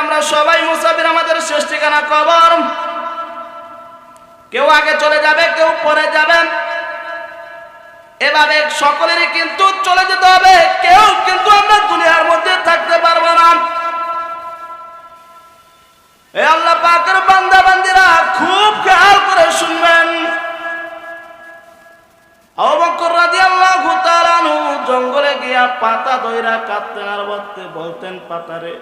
আমরা সবাই মুসাফির আমাদের শেষ ঠিকানা কবর। কেউ আগে চলে যাবে, কেউ পরে যাবেন এভাবে সকলেরই কিন্তু চলে যেতে হবে, কেউ কিন্তু আমরা দুনিয়ার মধ্যে থাকতে পারব না। আল্লাহ পাকের বান্দা বান্দিরা খুব খেয়াল করে শুনবেন। জঙ্গলে গিয়া পাতা দইরা কাঁদতেন আর বলতে বলতেন পাতারে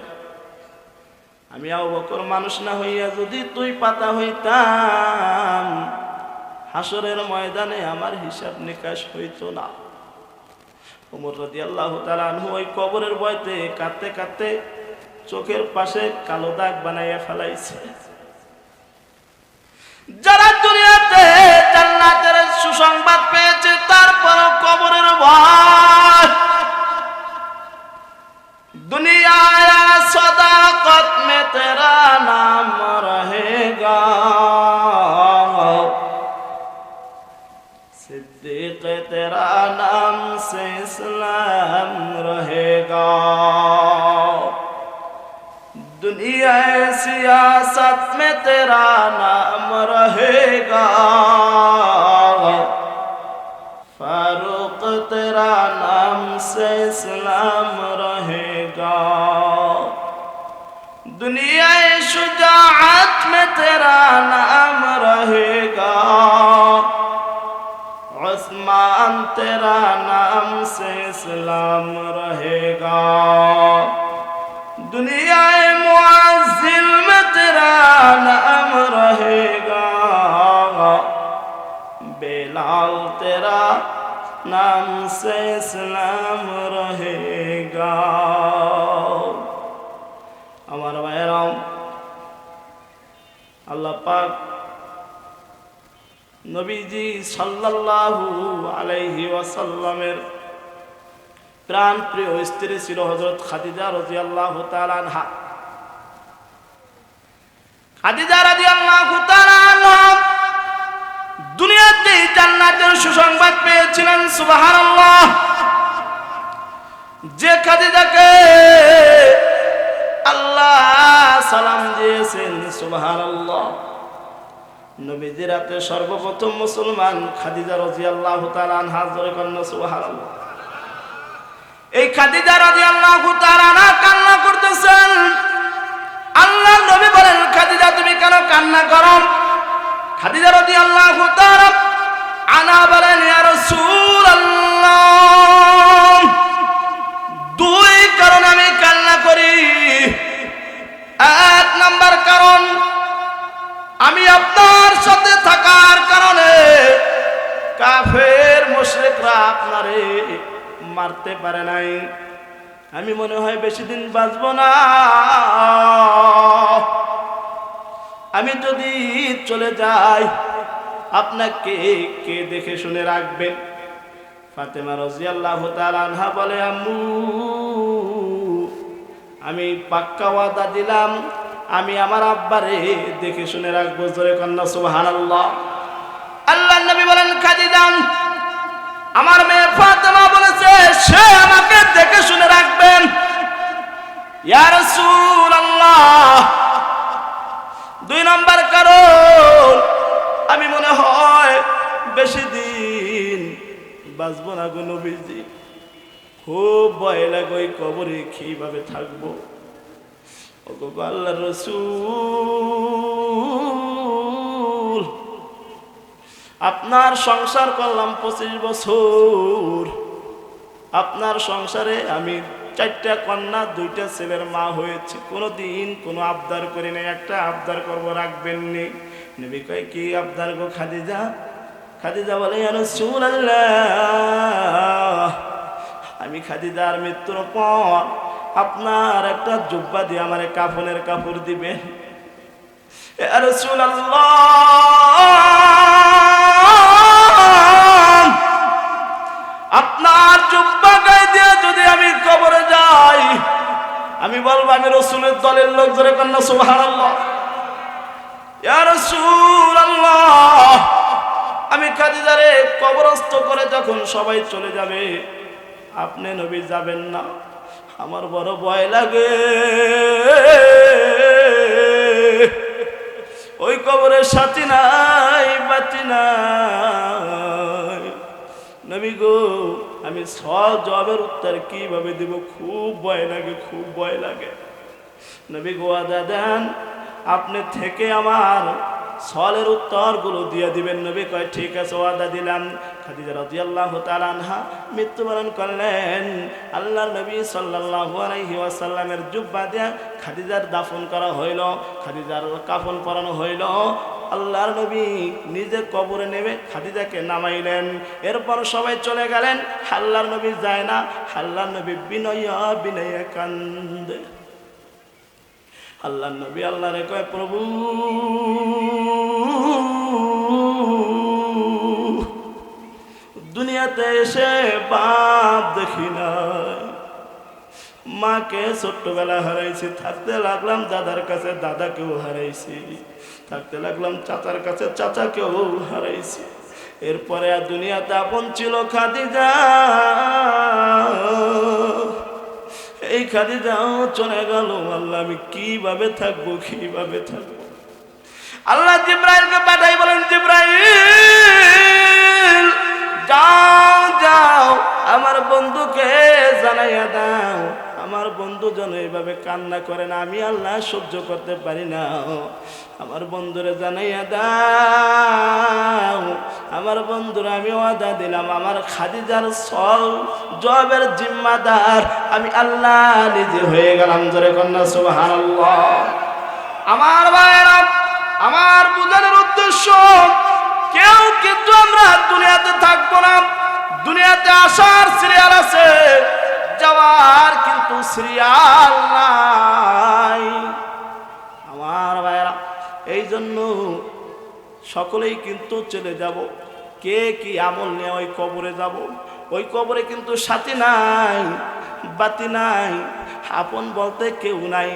আমি আবু বকর মানুষ না হইয়া যদি তুই পাতা হইতাম হাসরের ময়দানে আমার হিসাব নিকাশ হইতো না। রাদিয়াল্লাহু তাআলা আনহু ওই কবরের ভয়তে কাঁদতে কাঁদতে চোখের পাশে কালো দাগ বানাইয়া ফেলাইছে। যারা দুনিয়াতে জান্নাতের সুসংবাদ পেয়েছে তারপর কবরের ভয়। صداقت میں تیرا نام رہے گا صدیق تیرا نام سے اسلام رہے گا دنیا سیاست میں تیرا نام رہے گا فاروق تیرا نام سے اسلام رہے شجاعت میں تیرا نام رہے گا عثمان تیرا نام سے اسلام رہے گا دنیا معزل میں تیرا نام رہے گا بلال تیرا نام سے اسلام رہے নবীজি সাল্লাল্লাহু আলাইহি ওয়াসাল্লামের প্রাণ প্রিয় স্ত্রী ছিল হযরত খাদিজা রাদিয়াল্লাহু তাআলা আনহা। খাদিজা তাআলা আনহা দুনিয়াতে জান্নাতের সুসংবাদ পেয়েছিলেন, সুবহানাল্লাহ। যে খাদিজাকে আল্লাহ সালাম দিয়েছেন, সুবহানাল্লাহ। নবীজি রাতে সর্বপ্রথম মুসলমান খাদিজা রাদিয়াল্লাহু তাআলা আনহা, জোরে কন্যা সুবহানাল্লাহ। এই খাদিজা রাদিয়াল্লাহু তাআলা আনহা কান্না করতেছেন? আল্লাহ নবী বলেন, খাদিজা তুমি কেন কান্না করো? খাদিজা রাদিয়াল্লাহু তাআলা আনা বলেন, ইয়া রাসূলুল্লাহ, দুই কারণ আমি কান্না করি। এক নাম্বার কারণ আমি আপনার সাথে থাকার কারণে কাফের মুশরিকরা আপনারে মারতে পারে নাই। আমি মনে হয় বেশি দিন বাঁচব না। আমি যদি চলে যাই, আপনাকে কে দেখে শুনে রাখবেন ফাতেমা রাজিয়াল্লাহু আনহা বলে, আম্মু, আমি পাক্কা ওয়াদা দিলাম আমি আমার আব্বারে দেখে শুনে রাখব, জোরে কন্যা, সুবহানাল্লাহ। আল্লাহ আল্লাহ নবী বলেন খাদিজা আমার মেয়ে ফাতেমা বলেছে, সে আমাকে দেখে শুনে রাখবেন। ইয়া রাসূলুল্লাহ, দুই নম্বর কারণ, আমি মনে হয় বেশি দিন বাঁচবো না গো নবীজি। খুব ভয় লাগে কবরে কীভাবে থাকব। আপনার সংসার করলাম পঁচিশ বছর। আপনার সংসারে আমি চারটা কন্যা, দুইটা ছেলের মা হয়েছে। কোনো দিন কোনো আবদার করি নাই, একটা আবদার করব রাখবেননি নবী কয়, কি আবদার গো খাদিজা? খাদিজা বলে আমি খাদিজার মৃত্যুর পর আপনার একটা জুব্বা দিয়ে আমার কাফনের কাপড় দিবেন আপনার জুব্বা গায়ে দিয়ে যদি আমি কবরে যাই, আমি বলব আমি রসুলের দলের লোক ধরে কন্যা সুহান আমি খাদিজারে কবরস্থ করে যখন সবাই চলে যাবে, আপনি নবী যাবেন না। আমার বড় ভয় লাগে। ওই কবরে সাথী নাই, বাতি নাই। গো, আমি স জবের উত্তর কীভাবে দিব? খুব ভয় লাগে, খুব ভয় লাগে। নবী গোয়া দাদান আপনি থেকে আমার সলের উত্তরগুলো দিয়ে দিবেন নবী, কয়, ঠিক আছে, ওয়াদা দিলাম। খাদিজা রাদিয়াল্লাহু তাআলা আনহা মৃত্যুবরণ করলেন। আল্লাহর নবী সাল্লাল্লাহু আলাইহি ওয়াসাল্লামের জুব্বা দিয়া খাদিজার দাফন করা হইল, খাদিজার কাফন পরানো হইল। আল্লাহর নবী নিজে কবরে নেবে খাদিজাকে নামাইলেন। এরপর সবাই চলে গেলেন। আল্লাহর নবী যায় না। আল্লাহর নবী বিনয়া বিনয়া কান্দে। আল্লাহ নবী আল্লাহ রে কয়, প্রভু, দুনিয়াতে এসে বাপ দেখি নাই। মাকে ছোট্টবেলা হারাইছি, থাকতে লাগলাম দাদার কাছে, দাদাকেও হারাইছি। থাকতে লাগলাম চাচার কাছে, চাচাকেও হারাইছি। এরপরে আর দুনিয়াতে আপন ছিল খাদিজা। এই খাদিজাও চলে গেল, আল্লাহ আমি কীভাবে থাকব কীভাবে থাকব? আল্লাহ জিব্রাইলকে পাঠাই বলেন, জিব্রাইল, যাও যাও, আমার বন্ধুকে জানাইয়া দাও। আমার বন্ধু যেন এইভাবে কান্না করে না, আমি আল্লাহ সহ্য করতে পারি না। আমার বন্ধুরে জানাইয়া দাও। আমার বন্ধুরা আমি ওয়াদা দিলাম, আমার খাদিজার সল জবের জিম্মাদার। আমি আল্লাহ নিজে হয়ে গেলাম, জোরে কন্যা, সুবহানাল্লাহ। আমার ভাইয়েরা, আমার বুঝানোর উদ্দেশ্য, কেউ কিন্তু আমরা দুনিয়াতে থাকব না। দুনিয়াতে আসার সিরিয়াল আছে। যাওয়ার কিন্তু সিরিয়াল নাই। আমার ভাইয়েরা এই জন্য সকলেই কিন্তু চলে যাব। কে কি আমল নিয়ে ওই কবরে যাব? ওই কবরে কিন্তু সাথী নাই, বাতি নাই, আপন বলতে কেউ নাই।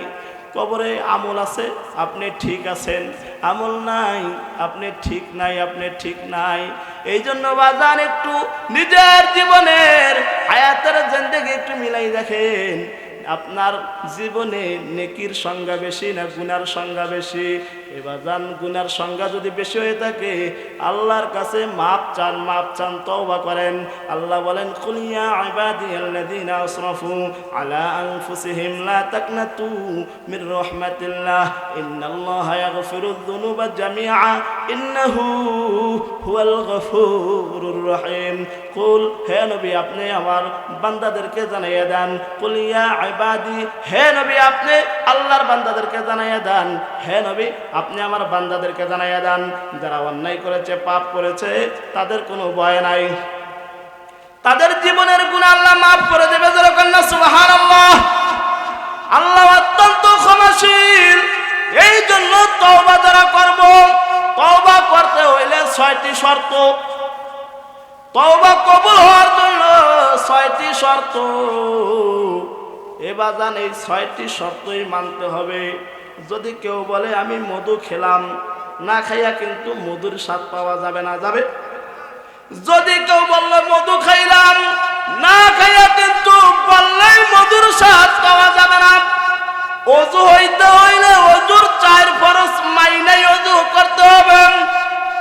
কবরে আমল আছে, আপনি ঠিক আছেন। আমল নাই, আপনি ঠিক নাই, আপনি ঠিক নাই। এই জন্য বাজান একটু নিজের জীবনের হায়াতের জেন্দেগি একটু মিলাই দেখেন। আপনার জীবনে নেকির সংজ্ঞা বেশি না গুনার সংজ্ঞা বেশি? এবার যান গুনার সংজ্ঞা যদি বেশি হয়ে থাকে, আল্লাহর কাছে মাপ চান মাপ চান, তওবা করেন। আল্লাহ বলেন কুলিয়া ইবাদিয়াল্লাযীনা আসরাফু আলা আনফুসিহিম লা তাকনাতু মির রাহমাতিল্লাহ। ইন্নাল্লাহা ইয়াগফিরুয যুনুবা জামিআ, ইন্নাহু হুয়াল গফুরুর রহিম। কুল, হে নবী, আপনি আমার বান্দাদেরকে জানাইয়া দেন। কুলিয়া ইবাদি, হে নবী, আপনি আল্লাহর বান্দাদেরকে জানাইয়া দেন। হে নবী আপনি আমার বান্দাদেরকে জানাইয়া দেন, যারা অন্যায় করেছে, পাপ করেছে, তাদের কোনো ভয় নাই। তাদের জীবনের গুণ আল্লাহ মাফ করে দেবে যেরকম না সুবহানাল্লাহ। আল্লাহ অত্যন্ত ক্ষমাশীল। এই জন্য তওবা যারা করব, তওবা করতে হইলে ছয়টি শর্ত। তওবা কবুল হওয়ার জন্য ছয়টি শর্ত। এবার জান এই ছয়টি শর্তই মানতে হবে। যদি কেউ বলে, আমি মধু খেলাম, না খাইয়া কিন্তু মধুর স্বাদ পাওয়া যাবে না। যাবে? যদি কেউ বলল, মধু খাইলাম, না খাইয়া কিন্তু বললেই মধুর স্বাদ পাওয়া যাবে না। অজু হইতে হইলে অজুর চার ফরস মাইনে অজু করতে হবে।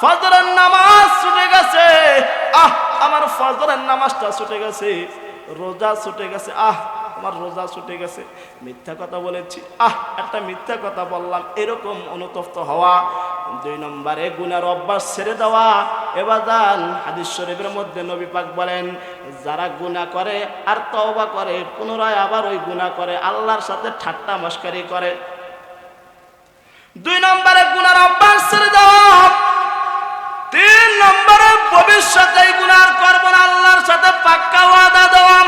ফজরের নামাজ ছুটে গেছে। আহ, আমার ফজরের নামাজটা ছুটে গেছে। রোজা ছুটে গেছে। আহ, আমার রোজা ছুটে গেছে। মিথ্যা কথা বলেছি। আহ, একটা মিথ্যা কথা বললাম। এরকম অনুতপ্ত হওয়া, দুই নম্বরে গুনার অভ্যাস ছেড়ে দেওয়া। এবার যান হাদিস শরীফের মধ্যে নবী পাক বলেন, যারা গুনাহ করে আর তওবা করে, পুনরায় আবার ওই গুনাহ করে, আল্লাহর সাথে ঠাট্টা মস্কারি করে। দুই নম্বরে গুনার অভ্যাস ছেড়ে দেওয়া। তিন নম্বরে ভবিষ্যতে গুনার করব না, আল্লাহর সাথে পাক্কা ওয়াদা দেওয়া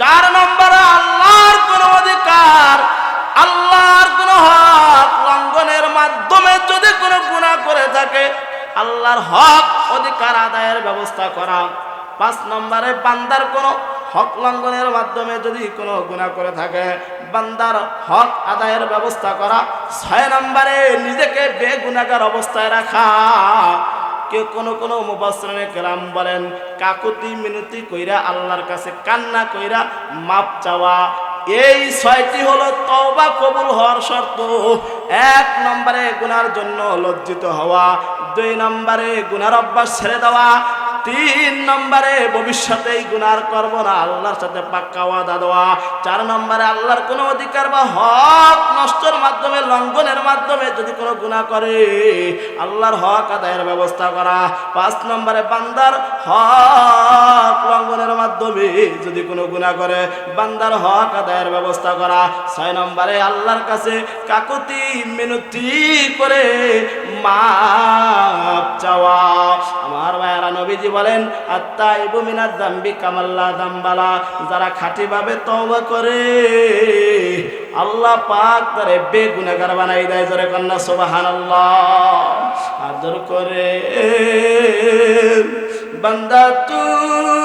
চার নম্বরে আল্লাহর কোন অধিকার, আল্লাহর কোন হক লঙ্ঘনের মাধ্যমে যদি কোনো গুণা করে থাকে, আল্লাহর হক অধিকার আদায়ের ব্যবস্থা করা। পাঁচ নম্বরে বান্দার কোনো হক লঙ্ঘনের মাধ্যমে যদি কোনো গুণা করে থাকে বান্দার হক আদায়ের ব্যবস্থা করা। ছয় নম্বরে নিজেকে বেগুনাগার অবস্থায় রাখা। কেউ কোনো কোনো মুবাসরণে কেরাম বলেন, কাকুতি মিনতি কইরা আল্লাহর কাছে কান্না কইরা মাপ চাওয়া। এই ছয়টি হলো তওবা কবুল হওয়ার শর্ত। এক নম্বরে গুনার জন্য লজ্জিত হওয়া। দুই নম্বরে গুনার অভ্যাস ছেড়ে দেওয়া। তিন নম্বরে ভবিষ্যতে এই গুনার করব না, আল্লাহর সাথে পাক্কা ওয়াদা দেওয়া। চার নম্বরে আল্লাহর কোনো অধিকার বা হক নষ্টর মাধ্যমে, লঙ্ঘনের মাধ্যমে যদি কোনো গুণা করে, আল্লাহর হক আদায়ের ব্যবস্থা করা। পাঁচ নম্বরে বান্দার হক লঙ্ঘনের মাধ্যমে যদি কোনো গুণা করে, বান্দার হক আদায়ের ব্যবস্থা করা। ছয় নম্বরে আল্লাহর কাছে কাকুতি মিনতি করে মাপ চাওয়া। আমার ভাইয়ারা নবীজি বলেন আত্মা ইবু মিনার দাম্বি কামাল্লা জাম্বালা যারা খাঁটিভাবে তওবা করে, আল্লাহ পাক তারে বেগুনাগার বানাই দেয়, জোরে কন্যা সুবাহান আদর করে, বান্দা তুমি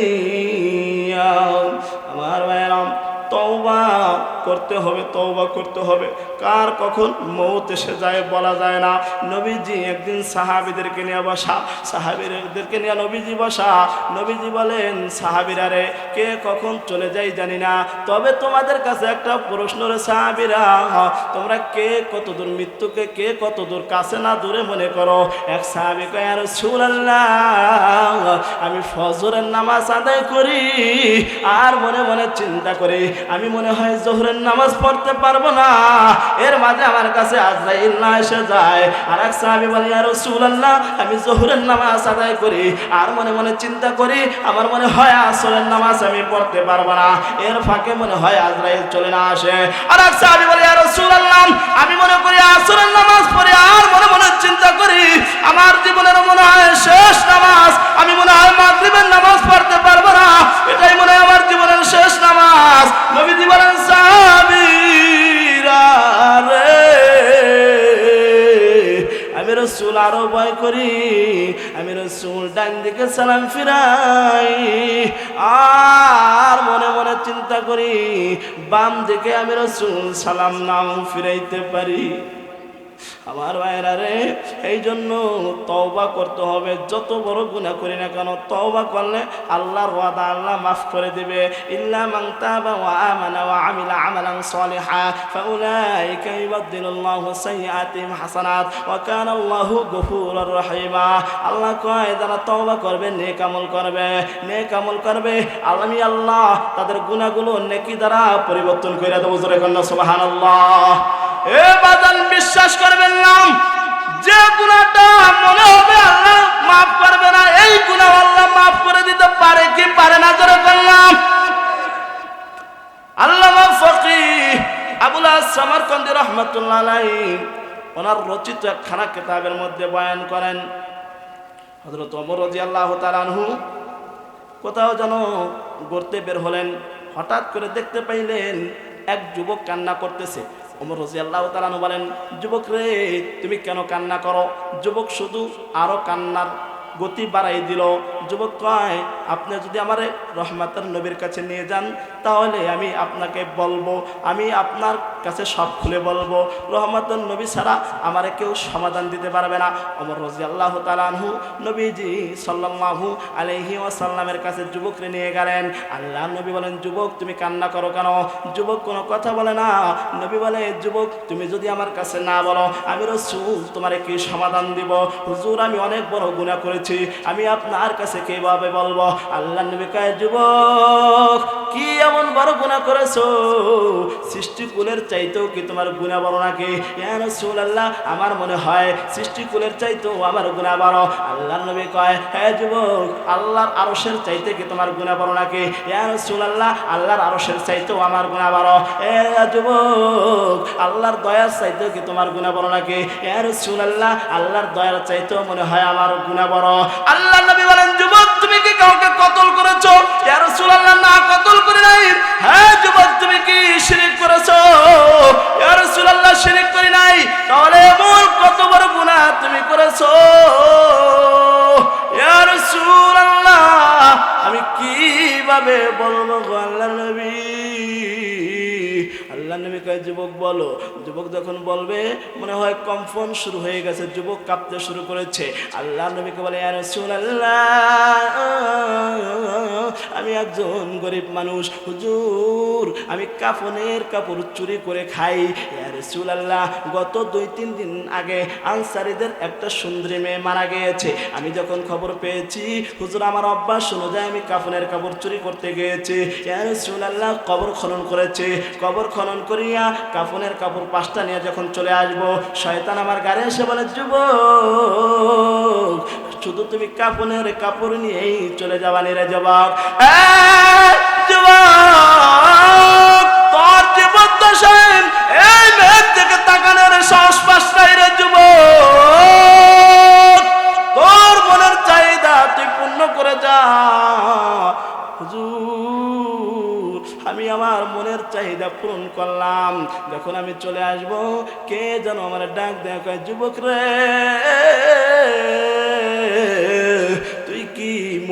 ফেলিয়া আমার ভাইরাম তওবা করতে হবে, তওবা করতে হবে। কার কখন মৌত এসে যায় বলা যায় না। নবীজি একদিন সাহাবিদেরকে নিয়ে বসা, সাহাবিদেরকে নিয়ে নবীজি বসা। নবীজি বলেন, সাহাবিরা রে, কে কখন চলে যায় জানি না। তবে তোমাদের কাছে একটা প্রশ্ন রে সাহাবিরা, তোমরা কে কত দূর মৃত্যুকে, কে কত দূর কাছে না দূরে মনে করো? এক সাহাবি কয় আর আমি ফজরের নামাজ আদায় করি, আর মনে মনে চিন্তা করি। আমি মনে হয় জোহরের নামাজ পড়তে পারব না। এর মাঝে আমার কাছে আজরাইল না এসে যায়। আর এক সাহাবি বলে আর রাসূলুল্লাহ, আমি জোহরের নামাজ আদায় করি। আর মনে মনে চিন্তা করি, আমার মনে হয় আসরের নামাজ আমি পড়তে পারব না। এর ফাঁকে মনে হয় আজরাইল চলে না আসে। আর এক সাহাবি বলে আর রাসূলুল্লাহ, আমি মনে করি আসরের নামাজ পড়ি আর মনে মনে চিন্তা করি। আমার জীবনের মনে হয় শেষ নামাজ। আমি মনে হয় মাগরিবের নামাজ পড়তে পারব না। এটাই মনে হয় আমার জীবনের শেষ নামাজ। নবীজি বলেন আমি রসুল আরও ভয় করি, আমি রসুল ডান দিকে সালাম ফিরাই। আর মনে মনে চিন্তা করি, বাম দিকে আমি রসুল সালাম নাও ফিরাইতে পারি। আমার ভাইরা রে এই জন্য তওবা করতে হবে। যত বড় গুনাহ করি না কেন, তওবা করলে আল্লাহর ওয়াদা আল্লাহ মাফ করে দিবে। ইল্লা মান তাবা ওয়া আমানা ওয়া আমিলা আমালান সালিহা, ফাউলাইকা ইউবাদদিলুল্লাহু সাইয়্যাতিহিম হাসানাত, ওয়া কানা আল্লাহু গফুরুর রহিমা। আল্লাহ কয়, যারা তওবা করবে, নেক আমল করবে। নেক আমল করবে আমি আল্লাহ, তাদের গুনাহগুলো নেকি দ্বারা পরিবর্তন করে দেবো। জোরে কন্যা, সুবহানাল্লাহ। এ বাদান, বিশ্বাস করবেন না। যে গুণাটা মনে হবে আল্লাহ মাফ করবে না, এই গুণা আল্লাহ মাফ করে দিতে পারে কি পারে না করে করলাম আল্লাহ ফকি আবুল সামারকন্দি রহমতুল্লাহ আলাইহি, ওনার রচিত একখানা কিতাবের মধ্যে বয়ান করেন। হজরত অমর রাজি আল্লাহ তালানহু কোথাও যেন গড়তে বের হলেন, হঠাৎ করে দেখতে পাইলেন এক যুবক কান্না করতেছে। ওমর রাজি আল্লাহ তালানু বলেন, যুবক রে, তুমি কেন কান্না করো? যুবক শুধু আরও কান্নার গতি বাড়াই দিল। যুবক কয়, আপনি যদি আমার রহমাতের নবীর কাছে নিয়ে যান, তাহলে আমি আপনাকে বলব, আমি আপনার কাছে সব খুলে বলব। রহমাতুল নবী ছাড়া আমার কেউ সমাধান দিতে পারবে না। অমর রাজি আল্লাহ তালানহু নবীজি সাল্লাল্লাহু আলাইহি ওয়াসাল্লামের কাছে যুবকরে নিয়ে গেলেন। আল্লাহ নবী বলেন, যুবক, তুমি কান্না করো কেন? যুবক কোনো কথা বলে না। নবী বলে, যুবক, তুমি যদি আমার কাছে না বলো, আমি রসুল তোমারে কি সমাধান দিব? হুজুর, আমি অনেক বড় গুনাহ করেছি। আমি আপনার কাছে কীভাবে বলব? আল্লাহ নবী কয়, যুবক, কি এমন বড় গুণা করেছ? সৃষ্টিকুলের চাইতেও কি তোমার গুণা বড় নাকি? ইয়া রাসূলুল্লাহ, আমার মনে হয় সৃষ্টিকুলের চাইতেও আমার গুণা বড়। আল্লাহর নবী কয়, হে যুবক, আল্লাহর আরশের চাইতে কি তোমার গুণা বড় নাকি? ইয়া আল্লাহ আল্লাহর আরশের চাইতেও আমার গুণা বড়। এ যুবক, আল্লাহর দয়ার চাইতেও কি তোমার গুণা বড় নাকি? ইয়া আল্লাহ আল্লাহর দয়ার চাইতেও মনে হয় আমার গুণা বড়। আল্লাহ নবী বলেন, যুবক, তুমি কি কাউকে কতল করেছ? ইয়া রাসূলুল্লাহ, না, কতল করে নাই। হ্যাঁ যুবক, তুমি কি শিরিক করেছ? ইয়া রাসূলুল্লাহ, শিরিক করি নাই। তাহলে এমন কত বড় গুনাহ তুমি করেছ? ইয়া রাসূলুল্লাহ, আমি কীভাবে বলব গো আল্লাহর নবী? আল্লাহ যুবক, বলো। যুবক যখন বলবে, মনে হয় কম্পন শুরু হয়ে গেছে। যুবক কাঁপতে শুরু করেছে। আল্লাহ নবীকে বলে আর রাসূলুল্লাহ! আমি একজন গরিব মানুষ। হুজুর, আমি কাফনের কাপড় চুরি করে খাই। রাসূলুল্লাহ, গত দুই, তিন দিন আগে আনসারীদের একটা সুন্দরী মেয়ে মারা গিয়েছে। আমি যখন খবর পেয়েছি, হুজুর আমার অভ্যাস অনুযায়ী আমি কাফনের কাপড় চুরি করতে গিয়েছি। রাসূলুল্লাহ, কবর খনন করেছে। কবর খনন করিয়া কাফনের কাপড় পাঁচটা নিয়ে যখন চলে আসব, শয়তান আমার গাড়ি এসে বলে, যুবক শুধু তুমি কাপনের কাপড় নিয়েই চলে যাবা নিরে জবাব। রে তোর মনের চাহিদা তুই পূর্ণ করে যা। আমি আমার মনের চাহিদা পূরণ করলাম। যখন আমি চলে আসব, কে যেন আমার ডাক দেয় যুবক রে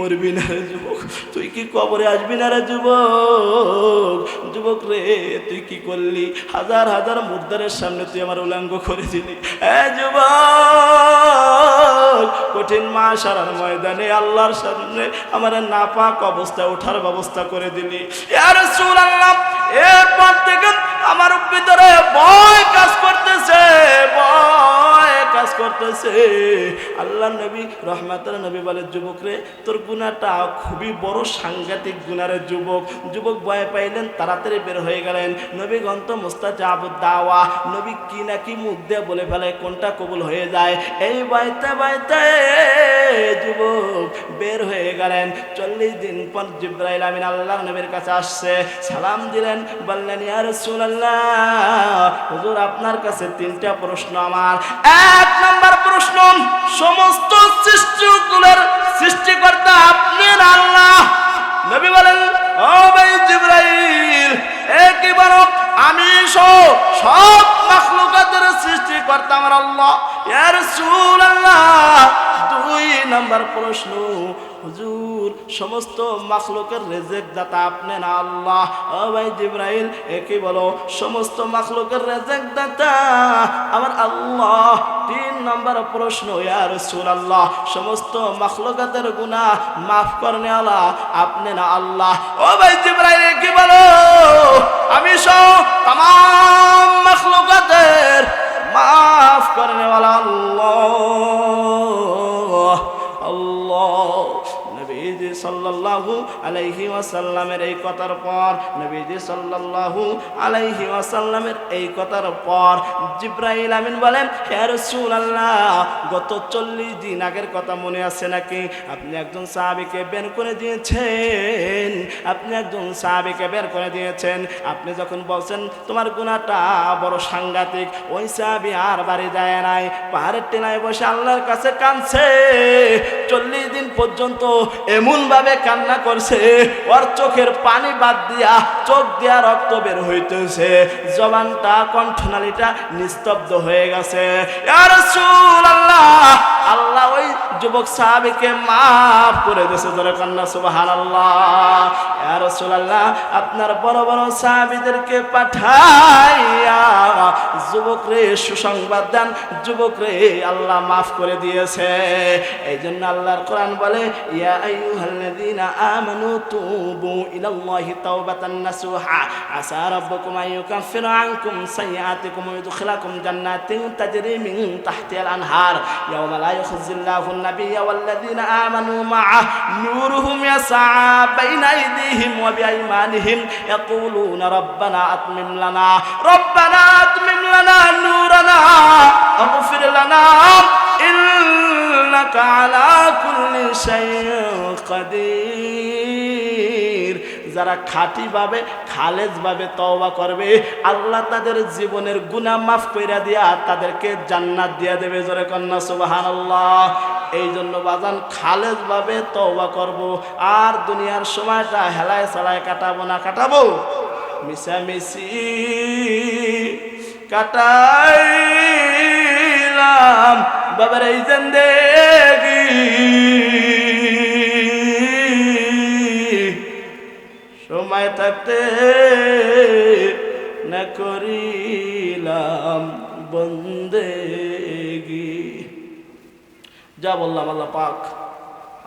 মরবি না রে যুবক? তুই কি কবরে আসবি না রে যুবক? যুবক রে, তুই কি করলি? হাজার হাজার মুদ্রারের সামনে তুই আমার উলঙ্গ করে দিলি এ যুবক! কঠিন মা সারার ময়দানে আল্লাহর সামনে আমার নাপাক অবস্থায় ওঠার ব্যবস্থা করে দিলি। এরপর থেকে আমার ভিতরে ভয় কাজ করতেছে, ভয় কাজ করতেছে। আল্লাহ নবী, রহমাতার নবী বলে, যুবক রে, তোর গুণাটা খুবই বড় সাংঘাতিক গুণারে যুবক। যুবক ভয় পাইলেন, তাড়াতাড়ি বের হয়ে গেলেন। নবী গন্ত মোস্তাজাব দাওয়া নবী কি কি মুখ দিয়ে বলে ফেলে, কোনটা কবুল হয়ে যায়? এই বাইতে বাইতে যুবক বের হয়ে গেলেন। চল্লিশ দিন পর জিব্রাইল আমিন আল্লাহ নবীর কাছে আসছে, সালাম দিলেন, বললেন, ইয়া হুজুর, আপনার কাছে তিনটা প্রশ্ন আমার। এক নম্বর প্রশ্ন, সমস্ত সৃষ্টিগুলোর সৃষ্টিকর্তা আপনি আল্লাহ। নবী বলেন, ও ভাই জিব্রাইল এ কি আমি সব মাখলুকাতের সৃষ্টিকর্তা আমার আল্লাহ। ইয়া রাসূলুল্লাহ, দুই নাম্বার প্রশ্ন, হুজুর, সমস্ত মাখলুকের রেজেক দাতা আপনি না আল্লাহ? ও ভাই জিব্রাইল একই বলো, সমস্ত মাখলুকের রেজেক দাতা আমার আল্লাহ? তিন নম্বর প্রশ্ন, ইয়া রাসূলুল্লাহ, সমস্ত মাখলুকাতের গুনাহ মাফ করনে আল্লাহ আপনি না আল্লাহ? ও ভাই জিব্রাইল একই বলো আমি সব তাম মখলুকাতের মাফ করেন আল্লাহ। সাল্লাল্লাহু আলাইহি ওয়াসাল্লামের এই কথার পর, নবীজি সাল্লাল্লাহু আলাইহি ওয়াসাল্লামের এই কথার পর জিব্রাইল আমিন বলেন, হে রাসূলুল্লাহ, গত 40 দিন আগের কথা মনে আছে নাকি? আপনি একজন সাহাবীকে বের করে দিয়েছেন, আপনি একজন সাহাবীকে বের করে দিয়েছেন। আপনি যখন বলছেন, তোমার গুনাহটা বড় সাংঘাতিক, ওই সাহাবী আর বাড়ি যায় নাই, পাহাড়ের টেনায় বসে আল্লাহর কাছে কাঁদছে, চল্লিশ দিন পর্যন্ত এমন ভাবে কান্না করছে, ওর চোখের পানি বাদ দিয়া চোখ দিয়া রক্ত বের হইতেছে। জবানটা, কণ্ঠনালীটা নিস্তব্ধ হয়ে গেছে। আর সুল আল্লাহ ওই যুবক সাহাবীকে মাফ করে দিয়েছে ধরে কান্না, সুবহানাল্লাহ। ইয়া রাসূলুল্লাহ, আপনার বড় বড় সাহাবীদেরকে পাঠাইয়া যুবক রে সুসংবাদ দেন, যুবক রে আল্লাহ মাফ করে দিয়েছে। এই জন্য আল্লাহর কোরআন বলে, ইয়া আইয়ুহাল্লাযীনা আমানু তুবু ইলাল্লাহি তাওবাতান নাসুহা, আসা রাব্বুকুম আন ইউকাফিরা আনকুম সাইয়্যাতিকুম ওয়া ইদখিলাকুম জান্নাতিন তাজরি মিন তাহতিহাল আনহার। ইয়াওমা লা يخزي الله النبي والذين آمنوا معه نورهم يسعى بين أيديهم وبأيمانهم يقولون ربنا أتمم لنا ربنا أتمم لنا نورنا اغفر لنا إنك على كل شيء قدير যারা খাঁটি ভাবে, খালেজ ভাবে তওবা করবে, আল্লাহ তাদের জীবনের গুনাহ মাফ কইরা দিয়া তাদেরকে জান্নাত দিয়া দেবে। জোরে কন্যা, সুবহানাল্লাহ। এই জন্য বাজান খালেজ ভাবে তওবা করব। আর দুনিয়ার সময়টা হেলায় সালায় কাটাবো না, কাটাবো? মিশামিশি কাটাইলাম। বাবার, এই জিন্দেগি সময় থাকতে না করিলাম বন্দেগি। যা বললাম আল্লাহ পাক,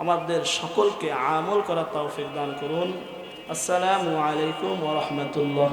আমাদের সকলকে আমল করার তৌফিক দান করুন। আসসালামু আলাইকুম ওয়া রাহমাতুল্লাহ।